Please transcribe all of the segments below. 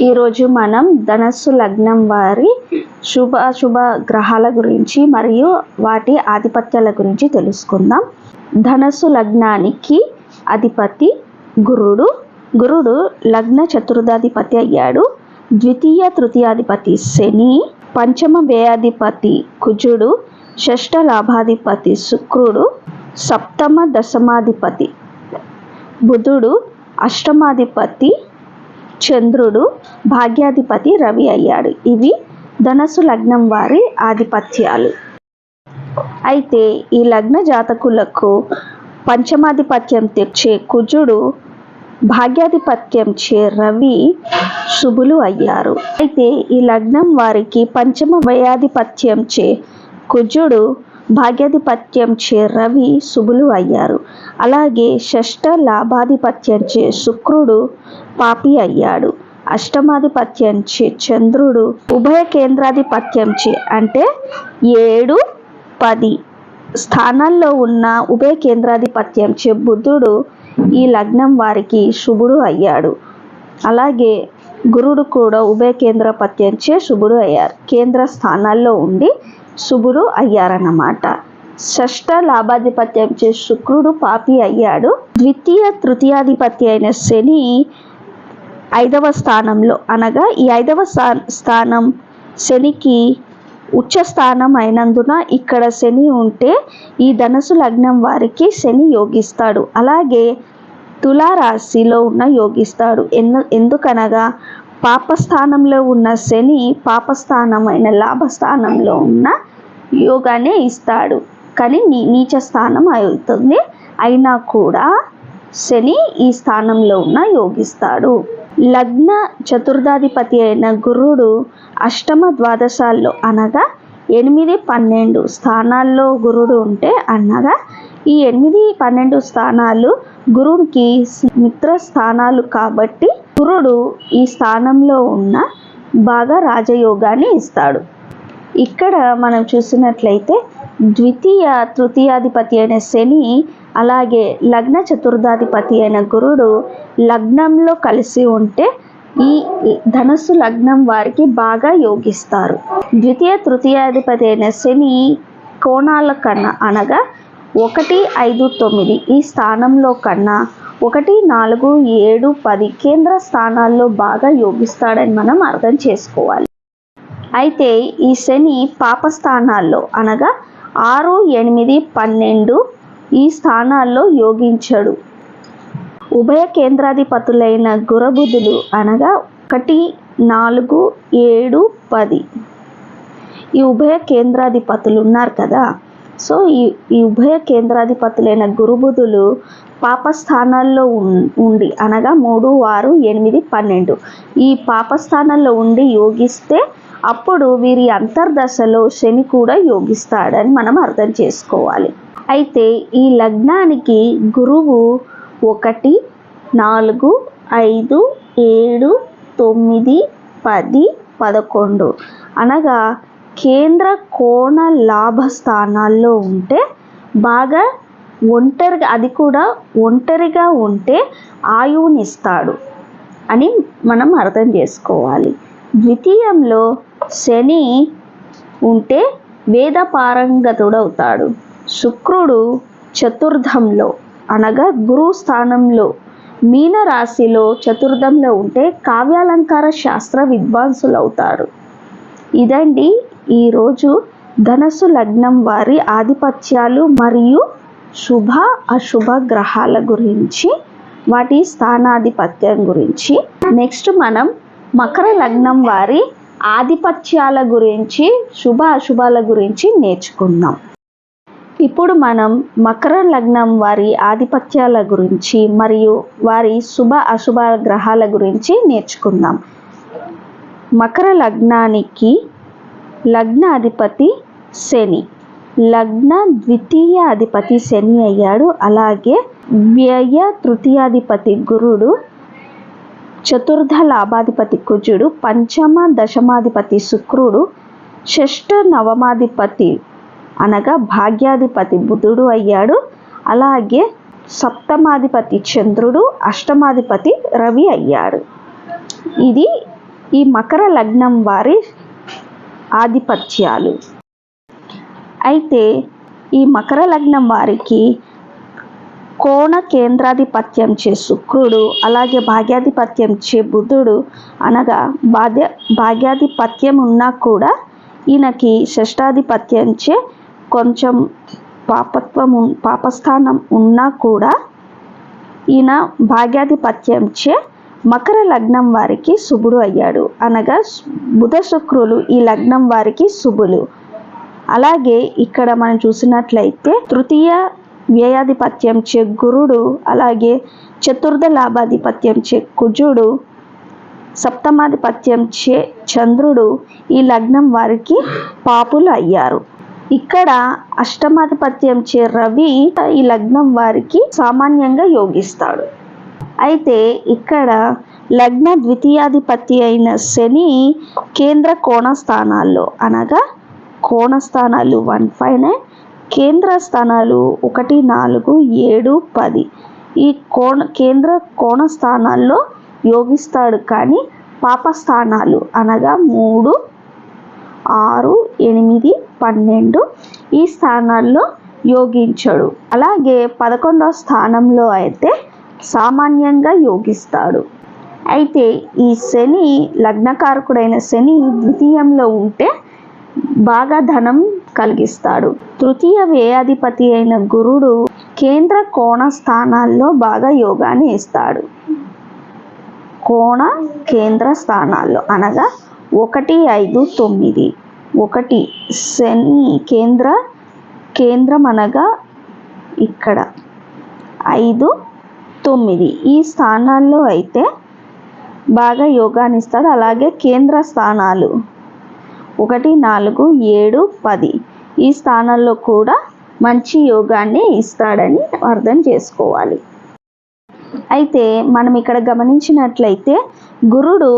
ఈరోజు మనం ధనస్సు లగ్నం వారి శుభ అశుభ గ్రహాల గురించి మరియు వాటి ఆధిపత్యాల గురించి తెలుసుకుందాం. ధనస్సు లగ్నానికి అధిపతి గురుడు. గురుడు లగ్న చతుర్థాధిపతి అయ్యాడు. ద్వితీయ తృతీయాధిపతి శని. పంచమ వ్యయాధిపతి కుజుడు. షష్ఠ లాభాధిపతి శుక్రుడు. సప్తమ దశమాధిపతి బుధుడు. అష్టమాధిపతి చంద్రుడు భాగ్యాధిపతి రవి అయ్యాడు. ఇవి ధనస్సు లగ్నం వారి ఆధిపత్యాలు. అయితే ఈ లగ్న జాతకులకు పంచమాధిపత్యం తెచ్చే కుజుడు భాగ్యాధిపత్యం చే రవి శుభులు అయ్యారు. అయితే ఈ లగ్నం వారికి పంచమ వయాధిపత్యం చే కుజుడు భాగ్యాధిపత్యం చే రవి శుభులు అయ్యారు. అలాగే షష్ఠ లాభాధిపత్యం చే శుక్రుడు పాపి అయ్యాడు. అష్టమాధిపత్యం చే చంద్రుడు ఉభయ కేంద్రాధిపత్యంచి అంటే ఏడు పది స్థానాల్లో ఉన్న ఉభయ కేంద్రాధిపత్యం చే ఈ లగ్నం వారికి శుభుడు అయ్యాడు. అలాగే గురుడు కూడా ఉభయ కేంద్రపత్యం చే శుభుడు అయ్యారు. కేంద్ర స్థానాల్లో ఉండి శుభుడు అయ్యారన్నమాట. షష్ఠ లాభాధిపత్యం చే శుక్రుడు పాపి అయ్యాడు. ద్వితీయ తృతీయాధిపతి అయిన శని ఐదవ స్థానంలో అనగా ఈ ఐదవ స్థానం శనికి ఉచ్చ స్థానం అయినందున ఇక్కడ శని ఉంటే ఈ ధనసు లగ్నం వారికి శని యోగిస్తాడు. అలాగే తులారాశిలో ఉన్న యోగిస్తాడు. ఎందు ఎందుకనగా పాపస్థానంలో ఉన్న శని పాపస్థానమైన లాభస్థానంలో ఉన్న యోగానే ఇస్తాడు. కానీ నీ నీచ స్థానం అవుతుంది. అయినా కూడా శని ఈ స్థానంలో ఉన్న యోగిస్తాడు. లగ్న చతుర్థాధిపతి అయిన గురుడు అష్టమ ద్వాదశాల్లో అనగా ఎనిమిది పన్నెండు స్థానాల్లో గురుడు ఉంటే అనగా ఈ ఎనిమిది పన్నెండు స్థానాలు గురుడికి మిత్ర స్థానాలు కాబట్టి గురుడు ఈ స్థానంలో ఉన్న బాగా రాజయోగాన్ని ఇస్తాడు. ఇక్కడ మనం చూసినట్లయితే ద్వితీయ తృతీయాధిపతి అయిన శని అలాగే లగ్న చతుర్థాధిపతి అయిన గురుడు లగ్నంలో కలిసి ఉంటే ఈ ధనస్సు లగ్నం వారికి బాగా యోగిస్తారు. ద్వితీయ తృతీయాధిపతి అయిన శని కోణాల కన్నా అనగా ఒకటి ఐదు తొమ్మిది ఈ స్థానంలో కన్నా ఒకటి నాలుగు ఏడు పది కేంద్ర స్థానాల్లో బాగా యోగిస్తాడని మనం అర్థం చేసుకోవాలి. అయితే ఈ శని పాప స్థానాల్లో అనగా ఆరు ఎనిమిది పన్నెండు ఈ స్థానాల్లో యోగించడు. ఉభయ కేంద్రాధిపతులైన గురబుధులు అనగా ఒకటి నాలుగు ఏడు పది. ఈ ఉభయ కేంద్రాధిపతులు ఉన్నారు కదా. సో ఈ ఈ ఉభయ కేంద్రాధిపతులైన గురుబుధులు పాపస్థానాల్లో ఉండి అనగా మూడు ఆరు ఎనిమిది పన్నెండు. ఈ పాపస్థానంలో ఉండి యోగిస్తే అప్పుడు వీరి అంతర్దశలో శని కూడా యోగిస్తాడని మనం అర్థం చేసుకోవాలి. అయితే ఈ లగ్నానికి గురువు ఒకటి నాలుగు ఐదు ఏడు తొమ్మిది పది పదకొండు అనగా కేంద్ర కోణ లాభ స్థానాల్లో ఉంటే బాగా ఒంటరిగా అది కూడా ఒంటరిగా ఉంటే ఆయువునిస్తాడు అని మనం అర్థం చేసుకోవాలి. ద్వితీయంలో శని ఉంటే వేద పారంగతుడవుతాడు శుక్రుడు చతుర్థంలో అనగా గురు స్థానంలో మీనరాశిలో చతుర్థంలో ఉంటే కావ్యాలంకార శాస్త్ర విద్వాంసులు అవుతారు ఇదండి ఈరోజు ధనస్సు లగ్నం వారి ఆధిపత్యాలు మరియు శుభ అశుభ గ్రహాల గురించి వాటి స్థానాధిపత్యం గురించి. నెక్స్ట్ మనం మకర లగ్నం వారి ఆధిపత్యాల గురించి శుభ అశుభాల గురించి నేర్చుకుందాం. ఇప్పుడు మనం మకర లగ్నం వారి ఆధిపత్యాల గురించి మరియు వారి శుభ అశుభ గ్రహాల గురించి నేర్చుకుందాం. మకర లగ్నానికి లగ్న అధిపతి శని. లగ్న ద్వితీయ అధిపతి శని అయ్యాడు. అలాగే వ్యయ తృతీయాధిపతి గురుడు చతుర్థ లాభాధిపతి కుజుడు పంచమ దశమాధిపతి శుక్రుడు షష్ఠ నవమాధిపతి అనగా భాగ్యాధిపతి బుధుడు అయ్యాడు. అలాగే సప్తమాధిపతి చంద్రుడు అష్టమాధిపతి రవి అయ్యాడు. ఇది ఈ మకర లగ్నం వారి ఆధిపత్యాలు. అయితే ఈ మకర లగ్నం వారికి కోణ కేంద్రాధిపత్యం చే శుక్రుడు అలాగే భాగ్యాధిపత్యం చే బుధుడు అనగా భాగ్య భాగ్యాధిపత్యం ఉన్నా కూడా ఈయనకి షష్టాధిపత్యం చే కొంచెం పాపత్వం పాపస్థానం ఉన్నా కూడా ఈయన భాగ్యాధిపత్యం చే మకర లగ్నం వారికి శుభుడు అయ్యాడు. అనగా బుధ శుక్రులు ఈ లగ్నం వారికి శుభులు. అలాగే ఇక్కడ మనం చూసినట్లయితే తృతీయ వ్యయాధిపత్యం చే గురుడు అలాగే చతుర్థ లాభాధిపత్యం చే కుజుడు సప్తమాధిపత్యం చే చంద్రుడు ఈ లగ్నం వారికి పాపులు అయ్యారు. ఇక్కడ అష్టమాధిపత్యం చే రవి ఈ లగ్నం వారికి సామాన్యంగా యోగిస్తాడు. అయితే ఇక్కడ లగ్న ద్వితీయాధిపతి అయిన శని కేంద్ర కోణ స్థానాల్లో అనగా కోణ స్థానాలు వన్ ఫైవ్ నైన్ కేంద్ర స్థానాలు ఒకటి నాలుగు ఏడు పది. ఈ కోణ కేంద్ర కోణ స్థానాల్లో యోగిస్తాడు కానీ పాప స్థానాలు అనగా మూడు ఆరు ఎనిమిది పన్నెండు ఈ స్థానాల్లో యోగించడు. అలాగే పదకొండవ స్థానంలో అయితే సామాన్యంగా యోగిస్తాడు. అయితే ఈ శని లగ్నకారకుడైన శని ద్వితీయంలో ఉంటే బాగా ధనం కలిగిస్తాడు. తృతీయ వ్యయాధిపతి అయిన గురుడు కేంద్ర కోణ స్థానాల్లో బాగా యోగాన్ని ఇస్తాడు. కోణ కేంద్ర స్థానాల్లో అనగా ఒకటి ఐదు తొమ్మిది. ఒకటి శని కేంద్ర కేంద్రం అనగా ఇక్కడ. ఐదు తొమ్మిది. ఈ స్థానాల్లో అయితే బాగా యోగాన్ని ఇస్తాడు అలాగే కేంద్ర స్థానాలు ఒకటి నాలుగు ఏడు పది. ఈ స్థానాల్లో కూడా మంచి యోగాన్ని ఇస్తాడని అర్థం చేసుకోవాలి. అయితే మనం ఇక్కడ గమనించినట్లయితే గురుడు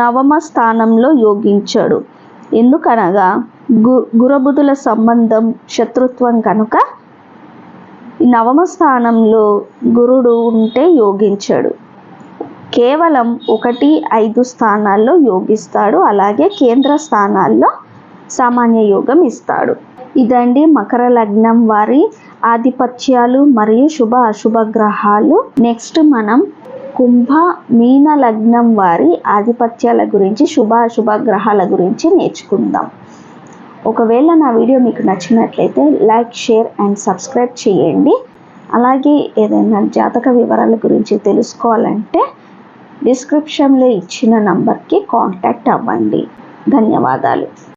నవమ స్థానంలో యోగించాడు. ఎందుకనగా గు గురబుధుల సంబంధం శత్రుత్వం కనుక నవమ స్థానంలో గురుడు ఉంటే యోగించాడు. కేవలం ఒకటి ఐదు స్థానాల్లో యోగిస్తాడు. అలాగే కేంద్ర స్థానాల్లో సామాన్య యోగం ఇస్తాడు. ఇదండి మకర లగ్నం వారి ఆధిపత్యాలు మరియు శుభ అశుభ గ్రహాలు. నెక్స్ట్ మనం కుంభ మీన లగ్నం వారి ఆధిపత్యాల గురించి శుభ అశుభ గ్రహాల గురించి నేర్చుకుందాం. ఒకవేళ నా వీడియో మీకు నచ్చినట్లయితే లైక్ షేర్ అండ్ సబ్స్క్రైబ్ చేయండి. అలాగే ఏదైనా జాతక వివరాల గురించి తెలుసుకోవాలంటే డిస్క్రిప్షన్లో ఇచ్చిన నంబర్కి కాంటాక్ట్ అవ్వండి. ధన్యవాదాలు.